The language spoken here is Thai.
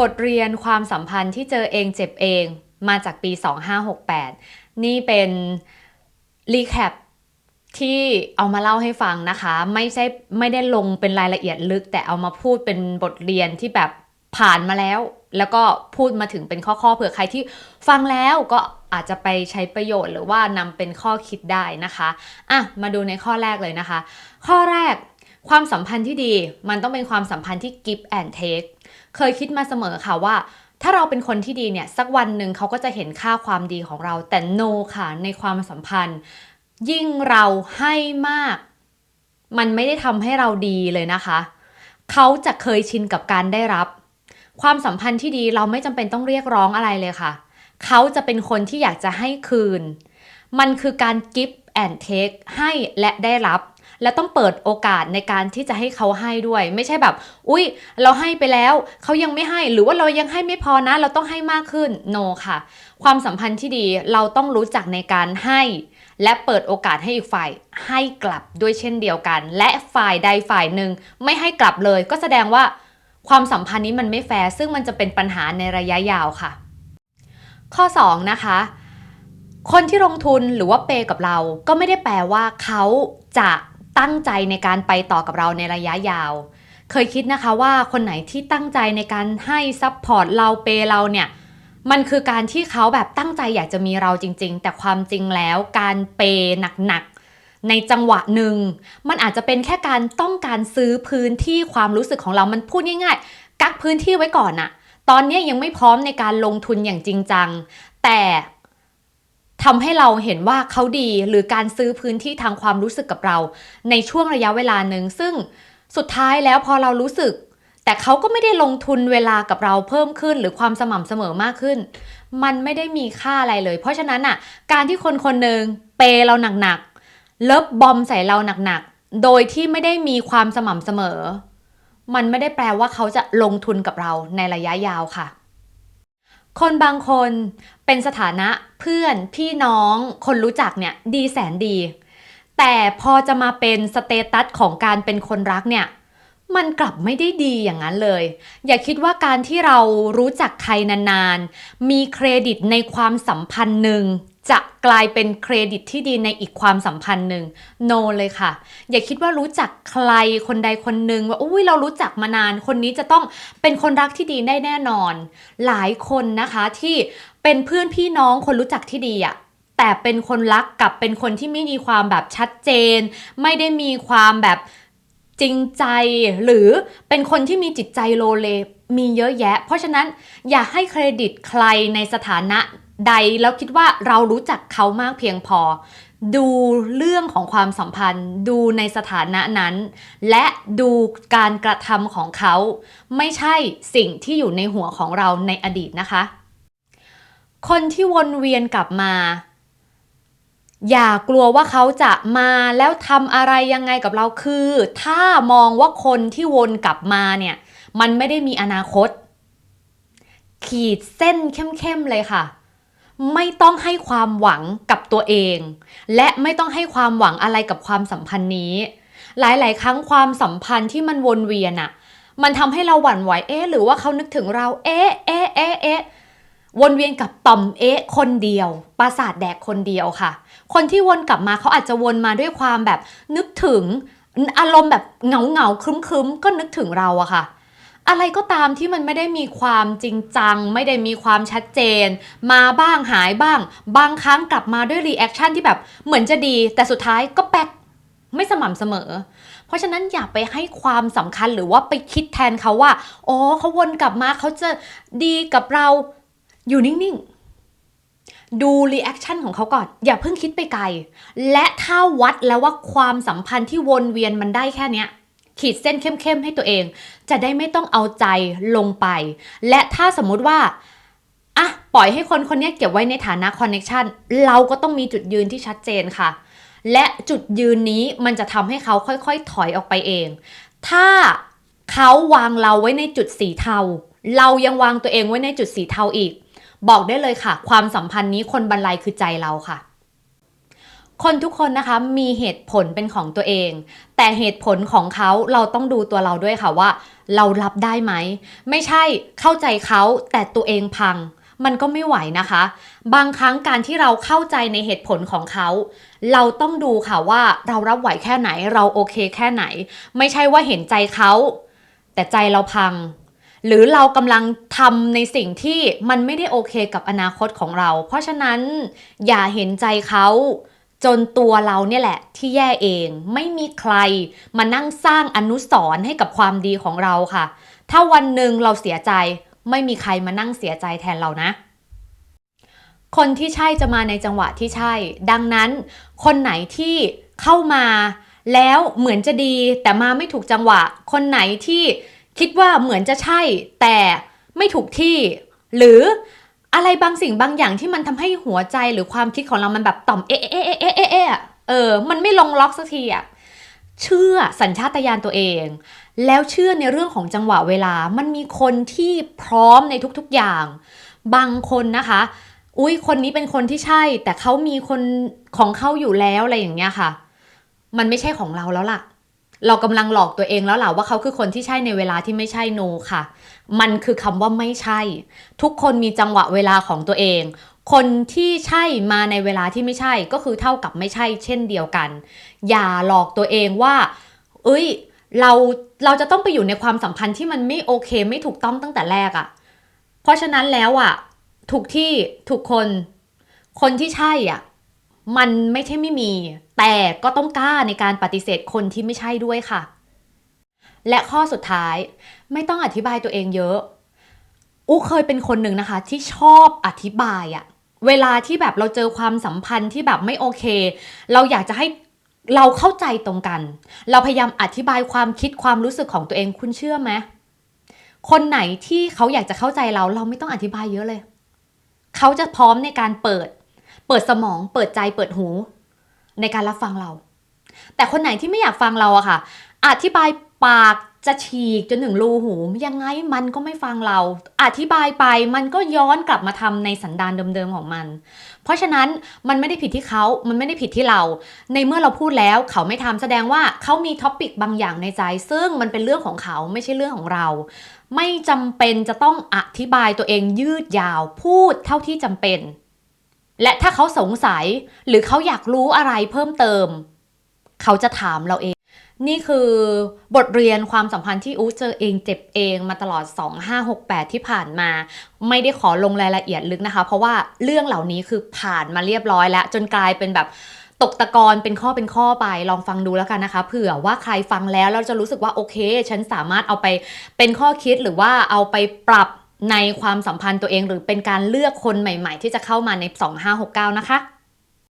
บทเรียนความสัมพันธ์ที่เจอเองเจ็บเองมาจากปี 2568 นี่เป็นรีแคปที่เอามาเล่าให้ฟังนะคะ ไม่ใช่ไม่ได้ลงเป็นรายละเอียดลึก แต่เอามาพูดเป็นบทเรียนที่แบบผ่านมาแล้ว แล้วก็พูดมาถึงเป็นข้อๆเผื่อใครที่ฟังแล้วก็อาจจะไปใช้ประโยชน์หรือว่านำเป็นข้อคิดได้นะคะอะมาดูในข้อแรกเลยนะคะ ข้อแรกความสัมพันธ์ที่ดีมันต้องเป็นความสัมพันธ์ที่ give and take เคยคิดมาเสมอค่ะว่า ถ้าเราเป็นคนที่ดีเนี่ยสักวันหนึ่งเขาก็จะเห็นค่าความดีของเรา แต่ no ค่ะในความสัมพันธ์ ยิ่งเราให้มาก มันไม่ได้ทำให้เราดีเลยนะคะ เขาจะเคยชินกับการได้รับ ความสัมพันธ์ที่ดีเราไม่จำเป็นต้องเรียกร้องอะไรเลยค่ะ เขาจะเป็นคนที่อยากจะให้คืน มันคือการ give and take ให้และได้รับ และต้องเปิดโอกาสในการที่จะให้เขาให้ด้วย ไม่ใช่แบบ อุ้ยเราให้ไปแล้วเขายังไม่ให้หรือว่าเรายังให้ไม่พอนะ เราต้องให้มากขึ้น no ค่ะ ความสัมพันธ์ที่ดีเราต้องรู้จักในการให้ และเปิดโอกาสให้อีกฝ่ายให้กลับด้วยเช่นเดียวกัน และฝ่ายใดฝ่ายหนึ่งไม่ให้กลับเลย ก็แสดงว่าความสัมพันธ์นี้มันไม่แฟร์ซึ่งมันจะเป็นปัญหาในระยะยาวค่ะ ข้อ 2 นะคะ คนที่ลงทุนหรือว่าเปย์กับเราก็ไม่ได้แปลว่าเขาจะ ตั้งใจในการไปต่อกับเราในระยะยาว เคยคิดนะคะว่าคนไหนที่ตั้งใจในการให้ซัพพอร์ตเราเปย์เราเนี่ยมันคือการที่เขาแบบตั้งใจอยากจะมีเราจริง ๆ แต่ความจริงแล้วการเปย์หนักๆในจังหวะหนึ่ง มันอาจจะเป็นแค่การต้องการซื้อพื้นที่ความรู้สึกของเรามันพูดง่ายๆ กักพื้นที่ไว้ก่อนอะตอนนี้ยังไม่พร้อมในการลงทุนอย่างจริงจัง แต่ ทำให้เราเห็นว่าเขาดีหรือการซื้อพื้นที่ทางความรู้สึกกับเรา ในช่วงระยะเวลาหนึ่งซึ่งสุดท้ายแล้วพอเรารู้สึก แต่เขาก็ไม่ได้ลงทุนเวลากับเราเพิ่มขึ้น หรือความสม่ำเสมอมากขึ้น มันไม่ได้มีค่าอะไรเลย เพราะฉะนั้นอะการที่คนคนหนึ่งเปย์เราหนักๆเลิฟบอมใส่เราหนักๆโดยที่ไม่ได้มีความสม่ำเสมอ มันไม่ได้แปลว่าเขาจะลงทุนกับเราในระยะยาวค่ะ คนบางคนเป็นสถานะเพื่อนพี่น้องคนรู้จักเนี่ยดีแสนดี แต่พอจะมาเป็นสเตตัสของการเป็นคนรักเนี่ยมันกลับไม่ได้ดีอย่างนั้นเลย อย่าคิดว่าการที่เรารู้จักใครนานๆ มีเครดิตในความสัมพันธ์หนึ่ง จะกลายเป็นเครดิตที่ดีในอีกความสัมพันธ์หนึ่งโน no เลยค่ะ อย่าคิดว่ารู้จักใครคนใดคนหนึ่งว่าอุ้ยเรารู้จักมานานคนนี้จะต้องเป็นคนรักที่ดีได้แน่นอน หลายคนนะคะที่เป็นเพื่อนพี่น้องคนรู้จักที่ดีอะแต่เป็นคนรักกับเป็นคนที่ไม่มีความแบบชัดเจน ไม่ได้มีความแบบจริงใจ หรือเป็นคนที่มีจิตใจโลเลมีเยอะแยะ เพราะฉะนั้นอย่าให้เครดิตใครในสถานะ ใดแล้วคิดว่าเรารู้จักเขามากเพียงพอ ดูเรื่องของความสัมพันธ์ ดูในสถานะนั้น และดูการกระทำของเขา ไม่ใช่สิ่งที่อยู่ในหัวของเราในอดีตนะคะ คนที่วนเวียนกลับมา อย่ากลัวว่าเขาจะมาแล้วทำอะไรยังไงกับเราคือ ถ้ามองว่าคนที่วนกลับมาเนี่ย มันไม่ได้มีอนาคต ขีดเส้นเข้มๆเลยค่ะ ไม่ต้องให้ความหวังกับตัวเอง และไม่ต้องให้ความหวังอะไรกับความสัมพันธ์นี้ หลาย ๆ ครั้งความสัมพันธ์ที่มันวนเวียนอะมันทำให้เราหวั่นไหวเอ๊ะหรือว่าเขานึกถึงเรา เอ๊ะเอ๊ะเอ๊ะเอ๊ะวนเวียนกับต่อมเอ๊ะคนเดียว ปราสาทแดกคนเดียวค่ะ คนที่วนกลับมาเขาอาจจะวนมาด้วยความแบบนึกถึงอารมณ์แบบเหงาเหงาครึ้มครึ้มก็นึกถึงเราอะค่ะ อะไรก็ตามที่มันไม่ได้มีความจริงจัง ไม่ได้มีความชัดเจน มาบ้างหายบ้าง บางครั้งกลับมาด้วยรีแอคชั่นที่แบบเหมือนจะดี แต่สุดท้ายก็แป๊กไม่สม่ำเสมอ เพราะฉะนั้นอย่าไปให้ความสำคัญหรือว่าไปคิดแทนเขาว่า อ๋อเขาวนกลับมาเขาจะดีกับเราอยู่นิ่งๆ ดูรีแอคชั่นของเขาก่อน อย่าเพิ่งคิดไปไกล และถ้าวัดแล้วว่าความสัมพันธ์ที่วนเวียนมันได้แค่เนี้ย ขีดเส้นเข้มๆให้ตัวเอง จะได้ไม่ต้องเอาใจลงไป และถ้าสมมุติว่าอะปล่อยให้คนคนนี้เก็บไว้ในฐานะคอนเน็ชันเราก็ต้องมีจุดยืนที่ชัดเจนค่ะ และจุดยืนนี้มันจะทำให้เขาค่อยๆถอยออกไปเอง ถ้าเขาวางเราไว้ในจุดสีเทา เรายังวางตัวเองไว้ในจุดสีเทาอีก บอกได้เลยค่ะ ความสัมพันธ์นี้คนบรรลัยคือใจเราค่ะ คนทุกคนนะคะมีเหตุผลเป็นของตัวเอง แต่เหตุผลของเขาเราต้องดูตัวเราด้วยค่ะว่า เรารับได้ไหม ไม่ใช่เข้าใจเขาแต่ตัวเองพัง มันก็ไม่ไหวนะคะ บางครั้งการที่เราเข้าใจในเหตุผลของเขา เราต้องดูค่ะว่าเรารับไหวแค่ไหน เราโอเคแค่ไหน ไม่ใช่ว่าเห็นใจเขาแต่ใจเราพังหรือเรากำลังทำในสิ่งที่มันไม่ได้โอเคกับอนาคตของเรา เพราะฉะนั้นอย่าเห็นใจเขา จนตัวเราเนี่ยแหละที่แย่เองไม่มีใครมานั่งสร้างอนุสรณ์ให้กับความดีของเราค่ะ ถ้าวันหนึ่งเราเสียใจไม่มีใครมานั่งเสียใจแทนเรานะ คนที่ใช่จะมาในจังหวะที่ใช่ ดังนั้น คนไหนที่เข้ามาแล้วเหมือนจะดีแต่มาไม่ถูกจังหวะ คนไหนที่คิดว่าเหมือนจะใช่แต่ไม่ถูกที่ หรือ อะไรบางสิ่งบางอย่างที่มันทำให้หัวใจหรือความคิดของเรามันแบบต่อมเอะเอะเอะเอะเอะเอะอะเออ มันไม่ลงล็อกสักทีอะเชื่อสัญชาตญาณตัวเอง แล้วเชื่อในเรื่องของจังหวะเวลา มันมีคนที่พร้อมในทุกๆอย่าง บางคนนะคะ อุ้ยคนนี้เป็นคนที่ใช่ แต่เขามีคนของเขาอยู่แล้วอะไรอย่างเงี้ยค่ะ มันไม่ใช่ของเราแล้วล่ะ เรากำลังหลอกตัวเองแล้วล่ะว่าเขาคือคนที่ใช่ในเวลาที่ไม่ใช่โนค่ะ มันคือคำว่าไม่ใช่ ทุกคนมีจังหวะเวลาของตัวเอง คนที่ใช่มาในเวลาที่ไม่ใช่ก็คือเท่ากับไม่ใช่ เช่นเดียวกัน อย่าหลอกตัวเองว่า เอ้ย เราเราจะต้องไปอยู่ในความสัมพันธ์ที่มันไม่โอเคไม่ถูกต้องตั้งแต่แรกอะ่ะ เพราะฉะนั้นแล้วอะ่ะถูกที่ถูกคน คนที่ใช่อะ มันไม่ใช่ไม่มี แต่ก็ต้องกล้าในการปฏิเสธคนที่ไม่ใช่ด้วยค่ะ และข้อสุดท้ายไม่ต้องอธิบายตัวเองเยอะ อู้เคยเป็นคนหนึ่งนะคะ ที่ชอบอธิบายอะเวลาที่แบบเราเจอความสัมพันธ์ที่แบบไม่โอเค เราอยากจะให้เราเข้าใจตรงกัน เราพยายามอธิบายความคิดความรู้สึกของตัวเองคุณเชื่อไหมคนไหนที่เขาอยากจะเข้าใจเรา เราไม่ต้องอธิบายเยอะเลย เขาจะพร้อมในการเปิด เปิดสมองเปิดใจเปิดหู ในการรับฟังเรา แต่คนไหนที่ไม่อยากฟังเราอะค่ะ อธิบายปากจะฉีกจนถึงรูหูยังไงมันก็ไม่ฟังเรา อธิบายไปมันก็ย้อนกลับมาทำในสันดานเดิมๆของมัน เพราะฉะนั้นมันไม่ได้ผิดที่เขามันไม่ได้ผิดที่เรา ในเมื่อเราพูดแล้วเขาไม่ทำแสดงว่าเขามีท็อปิกบางอย่างในใจ ซึ่งมันเป็นเรื่องของเขาไม่ใช่เรื่องของเรา ไม่จำเป็นจะต้องอธิบายตัวเองยืดยาวพูดเท่าที่จำเป็น และถ้าเขาสงสัยหรือเขาอยากรู้อะไรเพิ่มเติม เขาจะถามเราเอง นี่คือบทเรียนความสัมพันธ์ที่อูเจอเองเจ็บเองมาตลอด 2568 ที่ผ่านมา ไม่ได้ขอลงรายละเอียดลึกนะคะ เพราะว่าเรื่องเหล่านี้คือผ่านมาเรียบร้อยแล้ว จนกลายเป็นแบบตกตะกอนเป็นข้อเป็นข้อไปลองฟังดูแล้วกันนะคะ เผื่อว่าใครฟังแล้วเราจะรู้สึกว่าโอเค ฉันสามารถเอาไปเป็นข้อคิดหรือว่าเอาไปปรับ ในความสัมพันธ์ตัวเองหรือเป็นการเลือกคนใหม่ ๆ ที่จะเข้ามาใน 2569 นะคะ